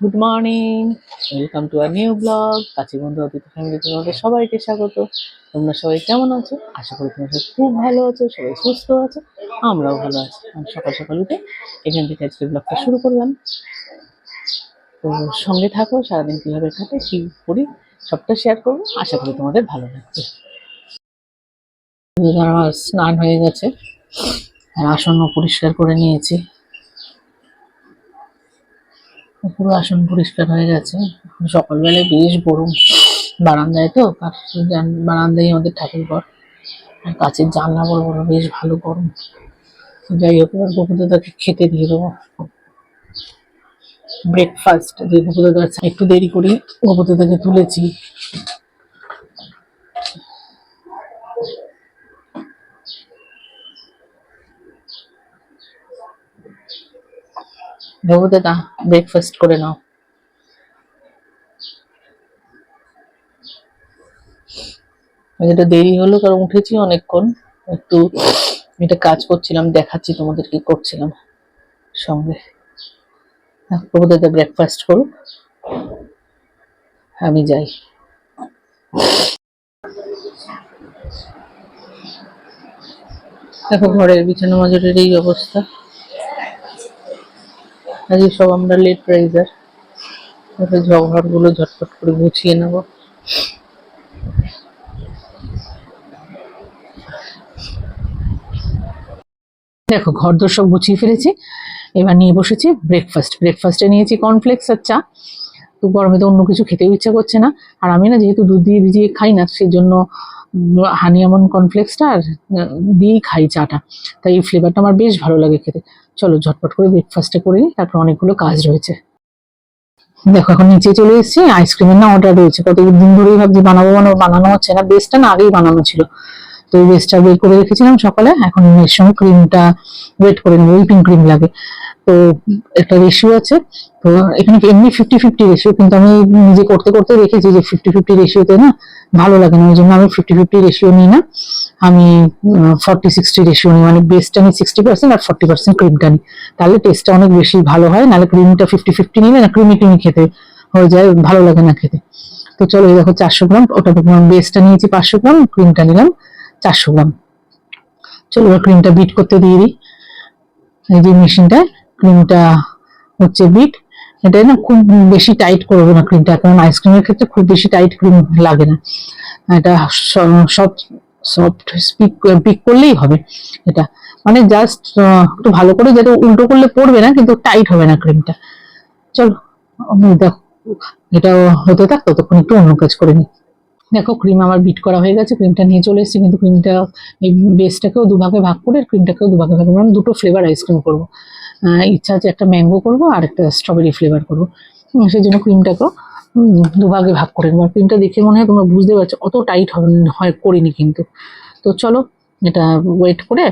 Good morning welcome to our new blog কাছে বন্ধু অতিথি ফ্যামিলিতে তোমাদের সবাইকে স্বাগত। তোমরা সবাই কেমন আছো? আশা করি তোমরা খুব ভালো আছো, সবাই সুস্থ আছো, আমরাও ভালো আছি। আমি সকাল সকাল উঠে এখান থেকে আজকে ব্লগটা শুরু করলাম। তো সঙ্গে থাকো, সারাদিন কীভাবে কাটে, কী করি, সবটা শেয়ার করব। আশা করি তোমাদের ভালো লাগবে। আমার স্নান হয়ে গেছে, আর আসন্ন পরিষ্কার করে নিয়েছি। পুরো আসন পরিষ্কার হয়ে গেছে। সকালবেলায় বেশ গরম। বারান্দায় তো বারান্দায় আমাদের ঠাকুর ঘর। আর কাছের জানলা বড় বড় বেশ ভালো গরম। যাই হোক, এবার গোপুদাদাকে খেতে দিয়ে দেবো। ব্রেকফাস্ট যে গোপুদাদা একটু দেরি করে, গোপুদাদাকে তুলেছি। গোপুদাদা ব্রেকফাস্ট করে নাও। এটা দেরি হলো, কারণ উঠেছি অনেকক্ষণ। একটু এটা কাজ করছিলাম, দেখাচ্ছি তোমাদের কি করছিলাম সঙ্গে। প্রভুদাদা ব্রেকফাস্ট করুক আমি যাই। দেখো, ঘরের বিছানা মাজরের এই অবস্থা। আজকে সব আমরা লেট রাইজার ঝগড়গুলো ঝটপট করে গুছিয়ে নেব। দেখো ঘর দোর সব গুছিয়ে ফেলেছি। এবার নিয়ে বসেছি ব্রেকফাস্ট ব্রেকফাস্টে নিয়েছি কর্নফ্লেক্স আর চা। তো গরমে তো অন্য কিছু খেতেও ইচ্ছা করছে না। আর আমি না যেহেতু দুধ দিয়ে ভিজিয়ে খাই না সেজন্য উম, হানি এমন কর্নফ্লেক্সটা আর দিয়েই খাই চাটা। তাই এই ফ্লেভারটা আমার বেশ ভালো লাগে খেতে। চলো, ঝটপট করে ব্রেকফাস্টে করে নিই, তারপর অনেকগুলো কাজ রয়েছে। দেখো, এখন নিচে চলে এসেছি আইসক্রিমের না অর্ডার রয়েছে। কতদিন ধরেই ভাবছি বানাবো বানাবো বানানো হচ্ছে না বেসটা না আগেই বানানো ছিল। তো ওই বেসটা বের করে রেখেছিলাম সকালে, এখন এর সঙ্গে ক্রিমটা ওয়েট করে নেব হুইপিং ক্রিম লাগে। তো একটা রেশিও আছে। তো এখানে এমনি ফিফটি ফিফটি রেশিও কিন্তু আমি নিজে করতে করতে দেখেছি যে ফিফটি ফিফটি রেশিওতে না ভালো লাগে না। ওই জন্য আমি ফিফটি ফিফটি রেশিও নিই না। আমি ফর্টি সিক্সটি রেশিও নিই। মানে বেস্টটা নিই সিক্সটি পার্সেন্ট আর ফর্টি পার্সেন্ট ক্রিমটা নিই। তাহলে টেস্টটা অনেক বেশি ভালো হয়। নাহলে ক্রিমটা ফিফটি ফিফটি নিলে না ক্রিমি ক্রিমি খেতে হয়ে যায়, ভালো লাগে না খেতে। তো চলো এই দেখো চারশো গ্রাম। ওটা বেসটা নিয়েছি পাঁচশো গ্রাম ক্রিমটা নিলাম চারশো গ্রাম। চলো এবার ক্রিমটা বিট করতে দিয়ে দিই। এই যে মেশিনটা ক্রিমটা হচ্ছে বিট এটা না খুব বেশি টাইট করব না ক্রিমটা কারণ আইসক্রিমের ক্ষেত্রে খুব বেশি টাইট ক্রিম লাগে না। এটা সব সফট স্পিক পিক করলেই হবে এটা। মানে জাস্ট একটু ভালো করে যাতে উল্টো করলে পড়বে না, কিন্তু টাইট হবে না ক্রিমটা চলো দেখো এটা হতে থাক, ততক্ষণ একটু অন্য কাজ করে নিই। দেখো ক্রিম আমার বিট করা হয়ে গেছে ক্রিমটা নিয়ে চলে এসেছি, কিন্তু ক্রিমটা এই বেসটাকেও দুভাগে ভাগ করে ক্রিমটাকেও দুভাগে ভাগ করে দুটো ফ্লেভার আইসক্রিম করব। ইচ্ছা আছে একটা ম্যাঙ্গো করব আর একটা স্ট্রবেরি ফ্লেভার করব। সেই জন্য ক্রিমটাকেও দুভাগে ভাগ করে নেব। ক্রিমটা দেখে মনে হয় তোমরা বুঝতে পারছ অত টাইট হবে হয় করিনি কিন্তু। তো চলো এটা ওয়েট করে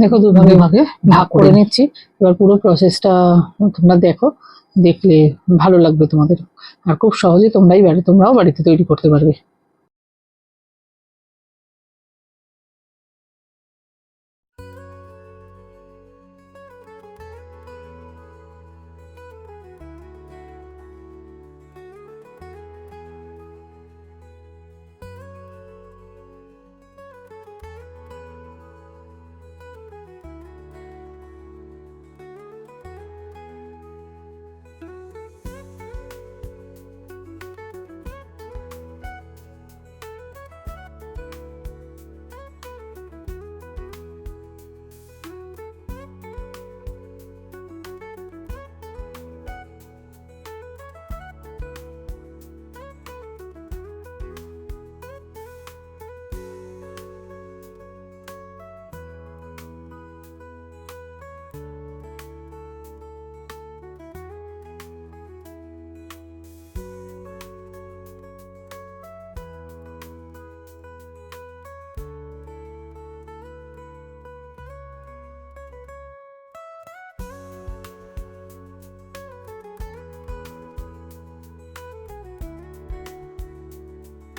দেখো দুভাগে ভাগে ভাগ করে নিচ্ছি। এবার পুরো প্রসেসটা তোমরা দেখো দেখলে ভালো লাগবে তোমাদের। আর খুব সহজে তোমরাই বাড়ি তোমরাও বাড়িতে তৈরি করতে পারবে।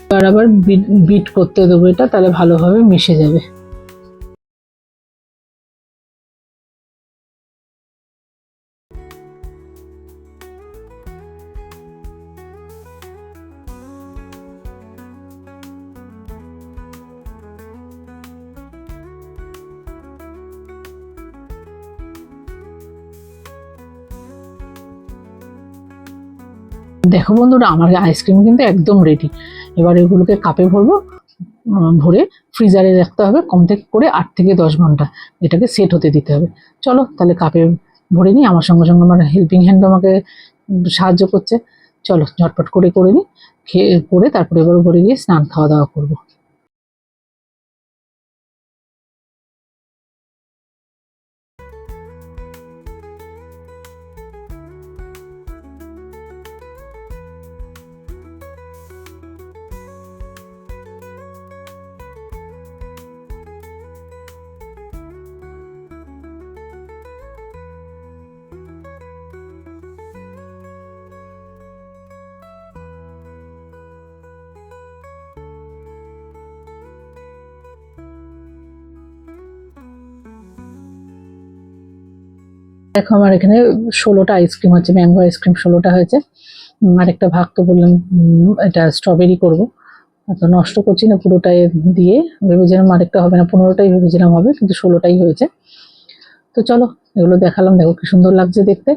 এবার আবার বিট করতে দেবো এটা, তাহলে ভালোভাবে মিশে যাবে। দেখো বন্ধুরা, আমার আইসক্রিম কিন্তু একদম রেডি এবার এগুলোকে কাপে ভরবো ভরে ফ্রিজারে রাখতে হবে কম থেকে করে আট থেকে দশ ঘণ্টা। এটাকে সেট হতে দিতে হবে। চলো তাহলে কাপে ভরে নিই, আমার সঙ্গে সঙ্গে আমার হেল্পিং হ্যান্ড আমাকে সাহায্য করছে। চলো ঝটপট করে করে নিই, খেয়ে, করে তারপরে এবার ভরে গিয়ে স্নান খাওয়া দাওয়া করব। দেখো আমার এখানে ষোলোটা আইসক্রিম হচ্ছে, ম্যাঙ্গো আইসক্রিম ষোলোটা হয়েছে। আরেকটা ভাগ তো বললাম এটা স্ট্রবেরি করব। তো নষ্ট করছি না পুরোটাই দিয়ে, ভেবেছিলাম আরেকটা হবে না, পনেরোটাই ভেবেছিলাম হবে, কিন্তু ষোলোটাই হয়েছে। তো চলো, এগুলো দেখালাম, দেখো কি সুন্দর লাগছে দেখতে।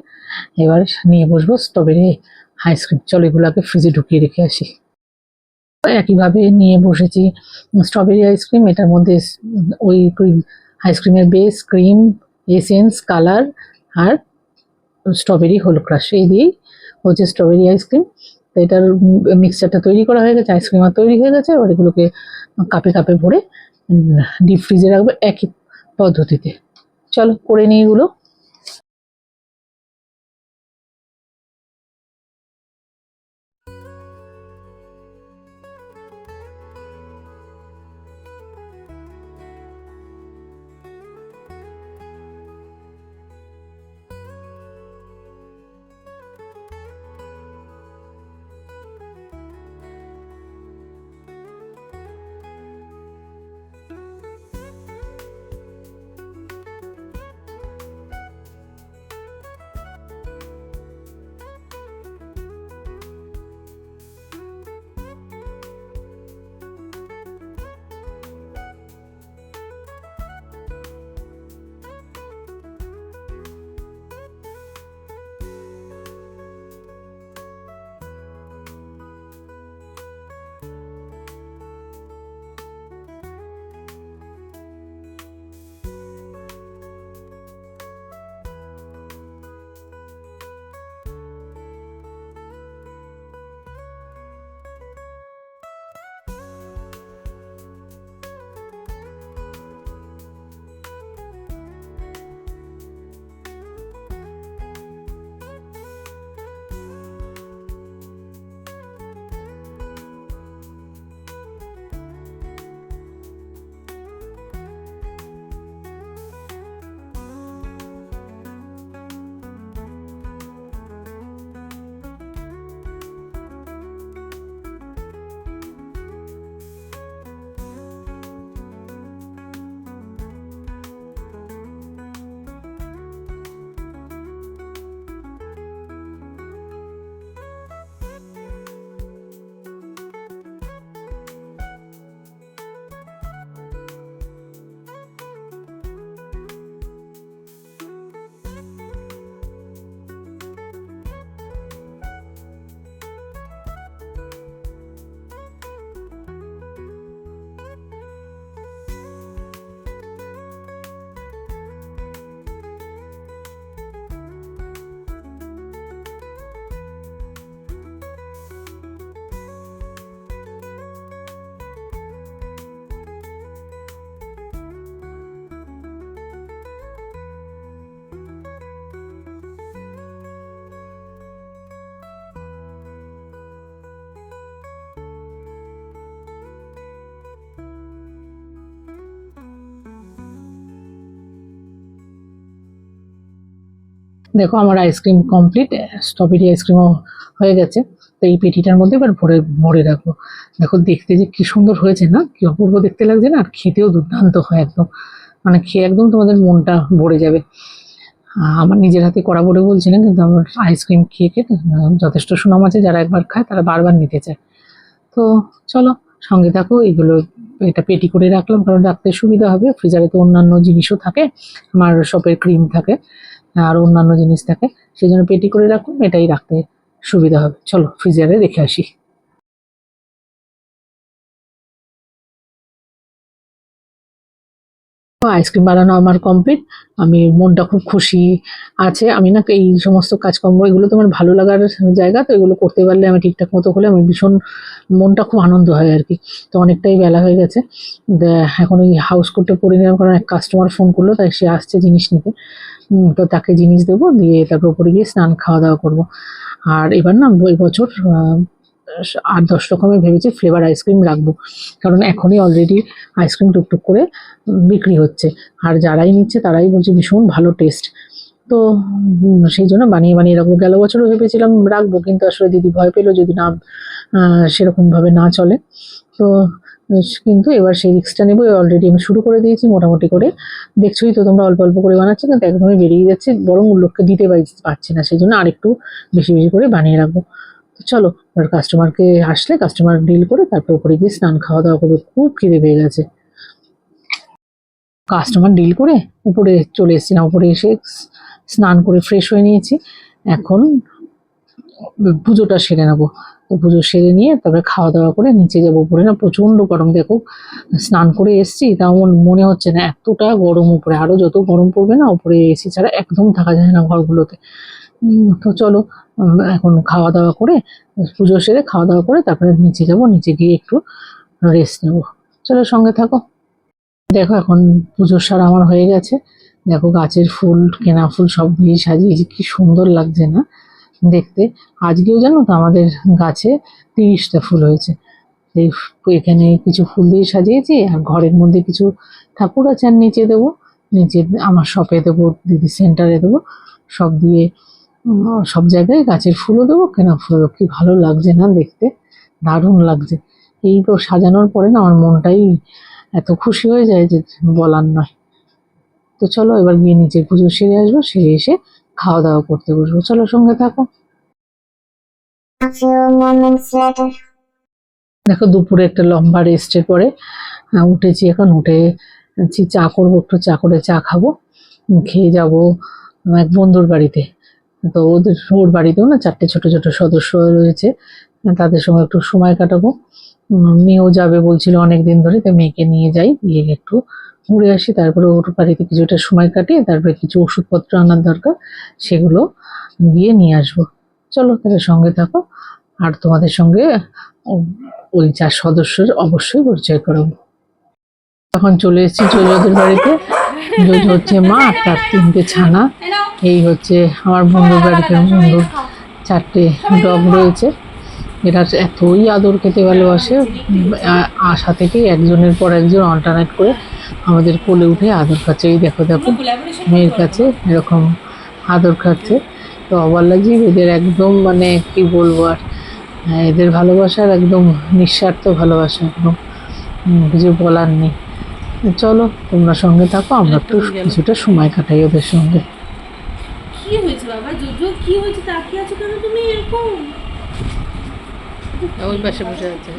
এবার নিয়ে বসবো স্ট্রবেরি আইসক্রিম। চলো এগুলোকে ফ্রিজে ঢুকিয়ে রেখে আসি। একইভাবে নিয়ে বসেছি স্ট্রবেরি আইসক্রিম, এটার মধ্যে ওই ক্রিম আইসক্রিমের বেস ক্রিম এসেন্স কালার আর স্ট্রবেরি হোল ক্রাশ, এই দিয়েই হচ্ছে স্ট্রবেরি আইসক্রিম। তো এটার মিক্সচারটা তৈরি করা হয়ে গেছে, আইসক্রিম আর তৈরি হয়ে গেছে। আর এগুলোকে কাপে কাপে ভরে ডিপ ফ্রিজে রাখবে একই পদ্ধতিতে। চলো করে নিই এগুলো। দেখো আমার আইসক্রিম কমপ্লিট স্ট্রবেরি আইসক্রিমও হয়ে গেছে। তো এই পেটিটার মধ্যে এবার ভরে ভরে রাখব দেখো দেখতে যে কি সুন্দর হয়েছে না? কি অপূর্ব দেখতে লাগছে না? আর খেতেও দুর্দান্ত হয় একদম। মানে খেয়ে একদম তোমাদের মনটা ভরে যাবে। আমার নিজের হাতে করা বলে বলছি না কিন্তু আমার আইসক্রিম খেয়ে খেয়ে যথেষ্ট সুনাম আছে। যারা একবার খায়, তারা বারবার নিতে চায়। তো চলো, সঙ্গে থাকো। এগুলো, এটা পেটি করে রাখলাম, কারণ রাখতে সুবিধা হবে। ফ্রিজারে তো অন্যান্য জিনিসও থাকে। আমার শপের ক্রিম থাকে। আর অন্যান্য জিনিস থাকে সেই জন্য পেটি করে রাখুন, এটাই রাখতে সুবিধা হবে। চলো ফ্রিজারে রেখে আসি। আইসক্রিম বানানো আমার কমপ্লিট আমি মনটা খুব খুশি আছে। আমি না এই সমস্ত কাজকর্ম, এগুলো তোমার ভালো লাগার জায়গা, তো এগুলো করতে পারলে আমি ঠিকঠাক মতো হলে আমি ভীষণ মনটা খুব আনন্দ হয় আর কি। তো অনেকটাই বেলা হয়ে গেছে। এখন ওই হাউস কোটটা পরে নিলাম, কারণ এক কাস্টমার ফোন করল, তাই সে আসছে জিনিস নিতে। তাকে জিনিস দেবো, দিয়ে তারপর উপরে গিয়ে স্নান খাওয়া দাওয়া করব। আর এবার না বছর আট দশ রকমের ভেবেছি ফ্লেভার আইসক্রিম রাখব। কারণ এখনই অলরেডি আইসক্রিম টুকটুক করে বিক্রি হচ্ছে। আর যারাই নিচ্ছে তারাই বলছে ভীষণ ভালো টেস্ট তো সেই জন্য বানিয়ে বানিয়ে রাখব। গেল বছরও ভেবেছিলাম রাখব, কিন্তু আসলে দিদি ভয় পেল যদি না সেরকমভাবে না চলে। তো কিন্তু এবার সেই রিক্সটা নেব অলরেডি আমি শুরু করে দিয়েছি মোটামুটি করে। দেখছোই তো তোমরা অল্প অল্প করে বানাচ্ছি, কিন্তু একদমই বেরিয়ে যাচ্ছে, বরং লোককে দিতে পারি- পারছি না সেই জন্য আরেকটু বেশি বেশি করে বানিয়ে রাখব। তো চলো, এবার কাস্টমারকে আসলে কাস্টমার ডিল করে তারপর উপরে গিয়ে স্নান খাওয়া দাওয়া করব, খুব খিদে পেয়ে গেছে। কাস্টমার ডিল করে উপরে চলে এসেছি, না, উপরে এসে স্নান করে ফ্রেশ হয়ে নিয়েছি। এখন পুজোটা সেরে নেব। তো পুজো সেরে নিয়ে তারপরে খাওয়া দাওয়া করে নিচে যাব উপরে। না, প্রচণ্ড গরম দেখো। স্নান করে এসেছি, তাও মন- হচ্ছে না এতটা গরম উপরে। আরও যত গরম পড়বে না, উপরে এসি ছাড়া একদম থাকা যায় না ঘরগুলোতে। তো চলো এখন খাওয়া দাওয়া করে, পুজো সেরে খাওয়া দাওয়া করে তারপরে নিচে যাব। নিচে গিয়ে একটু রেস্ট নেব। চলো সঙ্গে থাকো। দেখো এখন পুজোর সার আমার হয়ে গেছে। দেখো গাছের ফুল, কেনা ফুল সব দিয়ে সাজিয়েছি। কি সুন্দর লাগছে না? দেখতে। আজকেও জানো তো আমাদের গাছে তিরিশটা ফুল হয়েছে। এই এখানে কিছু ফুল দিয়ে সাজিয়েছি, আর ঘরের মধ্যে কিছু ঠাকুর আছে, আর নিচে দেবো। নিচে আমার শপে দেবো, দিদি সেন্টারে দেবো। সব দিয়ে সব জায়গায় গাছের ফুলও দেবো, কেনা দেবো। কি ভালো লাগছে না দেখতে? দারুণ লাগছে। এই তো সাজানোর পরে না আমার মনটাই এত খুশি হয়ে যায় যে বলার নয়। তো চলো এবার গিয়ে নিচে পুজো সেরে আসব, সেরে এসে খাওয়া দাওয়া করতে বসবো। চলো সঙ্গে থাকো. দেখো দুপুরে একটা লম্বা রেস্টের পরে উঠেছি এখন উঠে চা করব একটু চা করে চা খাব। খেয়ে যাব এক বন্ধুর বাড়িতে। তো ওদের ওর বাড়িতেও না চারটে ছোট ছোট সদস্য রয়েছে। তাদের সঙ্গে একটু সময় কাটাবো। মেয়েও যাবে বলছিল অনেক দিন ধরে তো মেয়েকে নিয়ে যাই গিয়ে একটু ঘুরে আসি, তারপরে ওর বাড়িতে কিছুটা সময় কাটিয়ে তারপরে কিছু ওষুধপত্র আনার দরকার, সেগুলো গিয়ে নিয়ে আসব। চলো তাহলে সঙ্গে থাকো, আর তোমাদের সঙ্গে ওই চার সদস্যের অবশ্যই পরিচয় করাবো। এখন চলে এসেছি জোজোদের বাড়িতে। জোজো হচ্ছে মা, তার তিনটে ছানা। এই হচ্ছে আমার বন্ধুর বাড়িতে বন্ধুর চারটে ডগ রয়েছে। এরা এতই আদর খেতে ভালোবাসে আশা থেকেই একজনের পর একজন অল্টারনেট করে আমাদের কোলে উঠে আদর খাচ্ছে। এই দেখো দেখো মেয়ের কাছে এরকম আদর খাচ্ছে। তো অবাক লাগছে এদের একদম মানে কি বলব আর হ্যাঁ, এদের ভালোবাসার একদম নিঃস্বার্থ ভালোবাসা একদম। কিছু বলার নেই। চলো তোমরা সঙ্গে থাকো আমরা একটু কিছুটা সময় কাটাই ওদের সঙ্গে। কি হয়েছে বাবা? কি হয়েছে তাকিয়ে আছো কেন তুমি এরকম? ওই পাশে বসে আছে।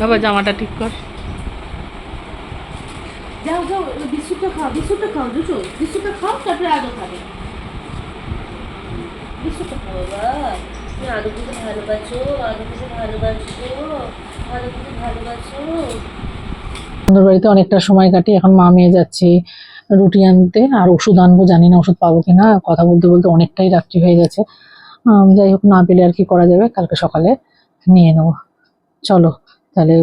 বাবা জামাটা ঠিক কর। যাও যাও বিস্কুটটা খাও বিস্কুটটা খাও জোজো বিস্কুটটা খাও তারপরে আদৌ খাবে। বিস্কুটটা খাও বাবা। তুমি ভালোবাসো ভালোবাসো ভালোবাসো। বন্ধুর বাড়িতে অনেকটা সময় কাটি এখন মা মেয়ে যাচ্ছি। রুটি আনতে আর ওষুধ আনব জানি না ওষুধ পাবো কিনা। কথা বলতে বলতে অনেকটাই রাত্রি হয়ে গেছে। যাই হোক, না পেলে আর কি করা যাবে? কালকে সকালে নিয়ে নেব। চলো, তাহলে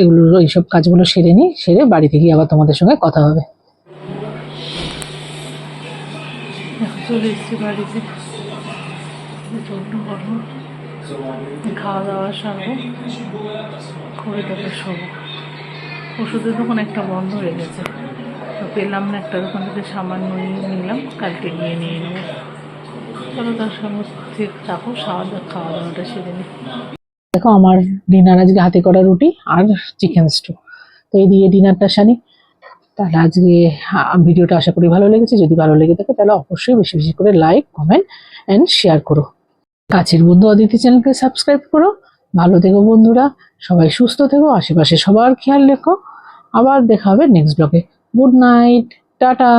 এগুলো, এইসব কাজগুলো সেরে নিই, সেরে বাড়িতে গিয়ে আবার তোমাদের সঙ্গে কথা হবে। খাওয়া ওষুধের দোকান একটা বন্ধ হয়ে গেছে। তো পেলাম না একটা দোকান থেকে সামান্য নিয়ে নিলাম, কালকে গিয়ে নিয়ে নেব। চলো তার সঙ্গে দেখো, আমার ডিনার আজকে হাতে করা রুটি আর চিকেন স্টু তো এই দিয়ে ডিনারটা সারি তাহলে আজকে ভিডিওটা আশা করি ভালো লেগেছে। যদি ভালো লেগে থাকে, তাহলে অবশ্যই বেশি বেশি করে লাইক কমেন্ট অ্যান্ড শেয়ার করো। কাছের বন্ধু অদিতি চ্যানেলকে সাবস্ক্রাইব করো। ভালো থেকো বন্ধুরা। সবাই সুস্থ থেকো। আশেপাশে সবার খেয়াল রেখো। আবার দেখা হবে নেক্সট ব্লগে গুড নাইট টাটা